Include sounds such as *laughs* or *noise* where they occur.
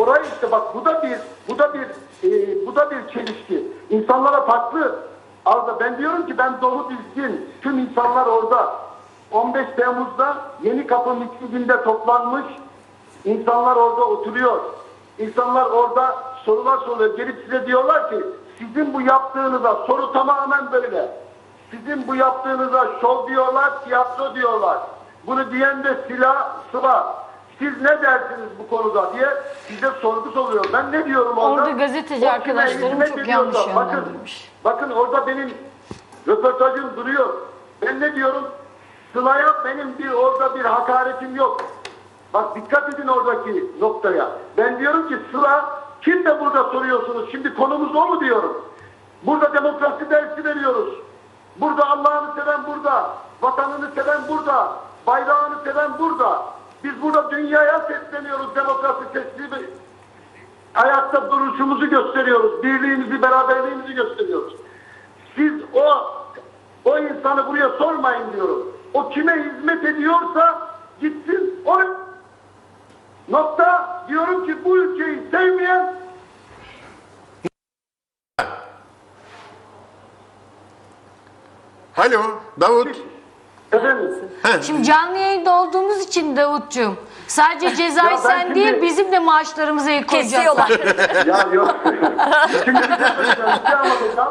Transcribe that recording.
orayı işte bak bu da bir bu da bir e, bu da bir çelişki. İnsanlara farklı aldı. Ben diyorum ki ben dolu dizgin. Tüm insanlar orada. 15 Temmuz'da Yeni Kapı mitinginde toplanmış. İnsanlar orada oturuyor. İnsanlar orada sorular soruyor. Gelip size diyorlar ki sizin bu yaptığınıza soru tamamen böyle. Sizin bu yaptığınıza şov diyorlar, tiyatro diyorlar. Bunu diyen de silah, sıla. Siz ne dersiniz bu konuda diye size sorgu soruyor. Ben ne diyorum orada? Orada gazeteci O arkadaşlarım çok yanlış bakın, bakın orada benim röportajım duruyor. Ben ne diyorum? Sıla'ya benim bir orada bir hakaretim yok. Bak dikkat edin oradaki noktaya. Ben diyorum ki Sıla kim de burada soruyorsunuz? Şimdi konumuz o mu diyorum. Burada demokrasi dersi veriyoruz. Burada Allah'ını seven burada. Vatanını seven burada. Bayrağını seven burada. Biz burada dünyaya sesleniyoruz demokrasi teslimi. Ayakta duruşumuzu gösteriyoruz. Birliğimizi, beraberliğimizi gösteriyoruz. Siz o o insanı buraya sormayın diyorum. O kime hizmet ediyorsa gitsin onu nokta diyorum ki bu ülkeyi sevmeyen Alo Davut. Efendim Şimdi canlı yayında olduğumuz için Davutcuğum sadece *laughs* cezayı Ya ben sen şimdi- değil bizim de maaşlarımıza el koyacaklar. Kesiyorlar. *laughs* ya yok. Şimdi bir şey söyleyeceğim, şey anlatacağım.